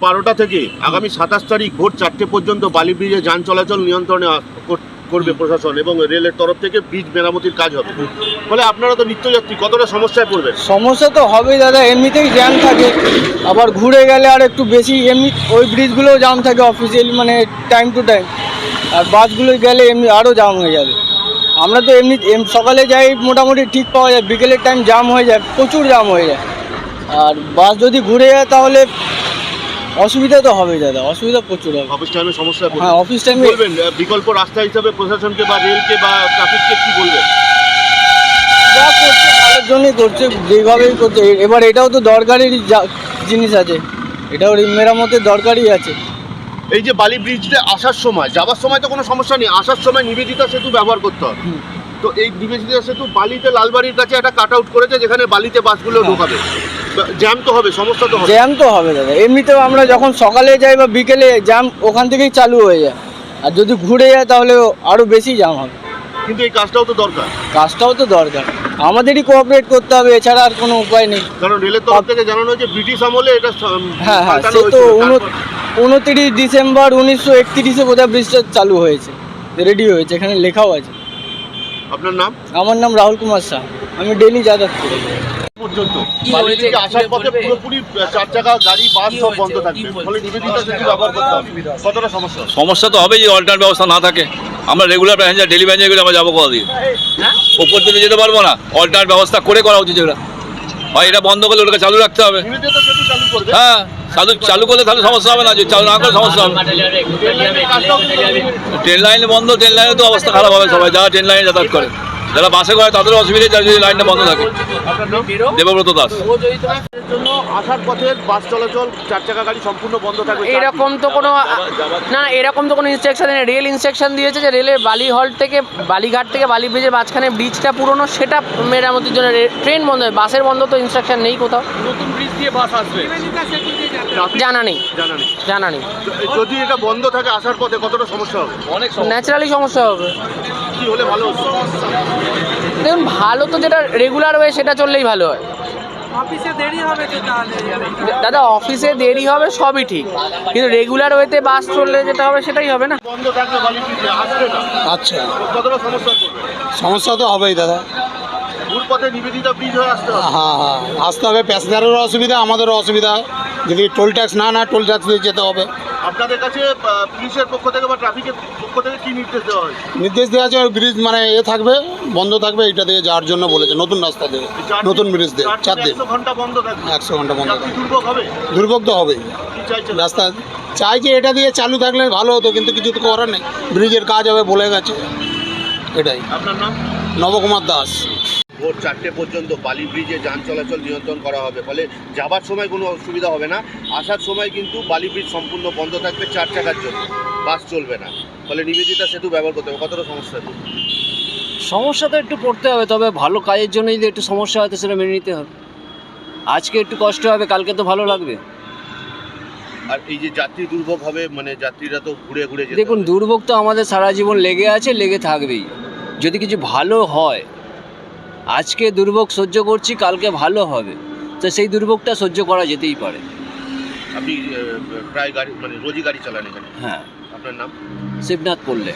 বারোটা থেকে আগামী সাতাশ তারিখ ভোর চারটে পর্যন্ত বালি ব্রিজে যান চলাচল নিয়ন্ত্রণে করবে প্রশাসন এবং রেলের তরফ থেকে ব্রিজ মেরামতির কাজ হবে। ফলে আপনারা তো নিত্যযাত্রী, কতটা সমস্যায় পড়বেন? সমস্যা তো হবেই দাদা, এমনিতেই জ্যাম থাকে। আবার ঘুরে গেলে আর একটু বেশি, এমনি ওই ব্রিজগুলোও জ্যাম থাকে অফিসিয়ালি মানে টাইম টু টাইম আর বাসগুলো গেলে এমনি আরও জ্যাম হয়ে যাবে। আমরা তো এমনি, এম- সকালে যাই, মোটামুটি ঠিক পাওয়া যায়। বিকেলের টাইম জ্যাম হয়ে যায়, প্রচুর জ্যাম হয়ে যায়। আর বাস যদি ঘুরে যায় তাহলে অসুবিধা তো হবে দাদা অসুবিধা প্রচুর হবে। অফিস টাইমে সমস্যায় হ্যাঁ অফিস টাইমে বলবেন বিকল্প রাস্তা হিসাবে প্রশাসনকে বা রেলকে বা ট্রাফিককে কি বলবেন? যা করছে ভালোর জন্যই করছে যেভাবেই করছে। এবার এটাও তো দরকারি জিনিস আছে। এটাও মেরামতের দরকারই আছে। এই যে বালি ব্রিজটা আসার সময় যাওয়ার সময় তো কোনো সমস্যা নেই। আসার সময় নিবেদিতা সেতু ব্যবহার করতে হবে। তো এই নিবেদিতা সেতু বালিতে লালবাড়ির কাছে একটা কাট আউট করেছে যেখানে বালিতে বাসগুলো হ্যাঁ। ঢোকাবে। জ্যাম তো হবে সমস্যা তো হবে। জ্যাম তো হবে দাদা। এমনিতেও আমরা যখন সকালে যাই বা বিকেলে জ্যাম ওখান থেকেই চালু হয়ে যায়। আর যদি ঘুরে যায় তাহলে আরও বেশি জ্যাম হবে। কিন্তু এই কাজটাও তো দরকার। কাজটাও তো দরকার। আমাদেরই কোঅপারেট করতে হবে এছাড়া আর কোনো উপায় নেই। কারণ রেলের তরফ থেকে জানানো হয়েছে ব্রিটিশ আমলে এটা হ্যাঁ হ্যাঁ সে তো। উনত্রিশ ডিসেম্বর উনিশশো একত্রিশে বোধহয় ব্রিজটা চালু হয়েছে। রেডি হয়েছে এখানে লেখাও আছে। আপনার নাম? আমার নাম রাহুল কুমার শাহ। আমি ডেলি যাতায়াত করি। পর্যন্ত। কি বালি হয়েছে? থেকে আসার পথে পুরোপুরি চার চাকা গাড়ি বাস সব বন্ধ থাকবে। ফলে নিবেদিতা সেতু ব্যবহার করতে হবে। কতটা সমস্যা? সমস্যা তো হবে যে অল্টার ব্যবস্থা না থাকে। আমরা রেগুলার প্যাসেঞ্জার ডেলি প্যাসেঞ্জার আমরা যাব কদিন দিয়ে। হ্যাঁ? ওপর দিকে যেতে পারব না। অল্টার ব্যবস্থা করে করা উচিত ওটা হয় এটা বন্ধ করলে ওটাকে চালু রাখতে হবে হ্যাঁ চালু চালু করলে তাহলে সমস্যা হবে না, যে চালু না করলে সমস্যা হবে। ট্রেন লাইনে বন্ধ, ট্রেন লাইনে তো অবস্থা খারাপ হবে সবাই, যারা ট্রেন লাইনে যাতায়াত করে যারা বাসে করে তাদের অসুবিধা যারা যদি লাইনটা বন্ধ থাকে। দেবব্রত দাস। ও যদি জন্য আসার পথের বাস চলাচল চার চাকা গাড়ি সম্পূর্ণ বন্ধ থাকবে এরকম তো কোনো না এরকম তো কোনো ইনস্ট্রাকশন নেই। রেল ইনস্ট্রাকশন দিয়েছে যে রেলের বালি হল থেকে বালিঘাট থেকে বালি ব্রিজের মাঝখানে ব্রিজটা পুরনো সেটা মেরামতির জন্য ট্রেন বন্ধ হয় বাসের বন্ধ তো ইনস্ট্রাকশন নেই কোথাও। জানা নেই। জানা নেই। জানা নেই। যদি এটা বন্ধ থাকে আসার পথে কতটা সমস্যা হবে? অনেক ন্যাচারালি সমস্যা হবে। কি হলে ভালো দেখুন ভালো তো যেটা রেগুলার হয়ে সেটা চললেই ভালো হয়। দাদা অফিসে দেরি হবে সবই ঠিক। কিন্তু রেগুলার ওয়েতে বাস চললে যেটা হবে সেটাই হবে না? বন্ধ আচ্ছা। কতটা সমস্যা সমস্যা তো হবেই দাদা। হয়ে আসতে হবে। হ্যাঁ হ্যাঁ। আসতে হবে প্যাসেঞ্জারেরও অসুবিধা আমাদেরও অসুবিধা। যদি টোল ট্যাক্স না না টোল ট্যাক্স দিয়ে যেতে হবে। আপনাদের কাছে পুলিশের পক্ষ থেকে বা ট্রাফিকের পক্ষ থেকে কি নির্দেশ দেওয়া হয়েছে? নির্দেশ দেওয়া আছে ব্রিজ মানে এ থাকবে বন্ধ থাকবে এটা দিয়ে যাওয়ার জন্য বলেছে নতুন রাস্তা দিন- নতুন ব্রিজ দিয়ে চার দিন একশো ঘণ্টা বন্ধ থাকবে। একশো ঘণ্টা বন্ধ থাকবে। দুর্ভোগ হবে? দুর্ভোগ তো হবেই। রাস্তা চাই যে এটা দিয়ে চালু থাকলে ভালো হতো কিন্তু কিছু তো করার নেই। ব্রিজের কাজ হবে বলে গেছে। এটাই। আপনার নাম? নবকুমার দাস। ভোর চারটে পর্যন্ত বালি ব্রিজে যান চলাচল নিয়ন্ত্রণ করা হবে। ফলে যাবার সময় কোনো অসুবিধা হবে না। আসার সময় কিন্তু বালি ব্রিজ সম্পূর্ণ বন্ধ থাকবে চার চাকার জন্য। বাস চলবে না। ফলে নিবেদিতা সেতু ব্যবহার করতে হবে। কতটা সমস্যা সমস্যা তো একটু পড়তে হবে তবে ভালো কাজের জন্য যদি একটু সমস্যা হয় তো সেটা মেনে নিতে হবে। আজকে একটু কষ্ট হবে কালকে তো ভালো লাগবে। আর এই যে যাত্রী দুর্ভোগ হবে মানে যাত্রীরা তো ঘুরে ঘুরে দেখুন দুর্ভোগ তো আমাদের সারা জীবন লেগে আছে লেগে থাকবেই। যদি কিছু ভালো হয় আজকে দুর্ভোগ সহ্য করছি কালকে ভালো হবে। তো সেই দুর্ভোগটা সহ্য করা যেতেই পারে। আপনি প্রায় গাড়ি মানে রোজই গাড়ি চালান এখানে? হ্যাঁ। আপনার নাম? শিবনাথ পড়লে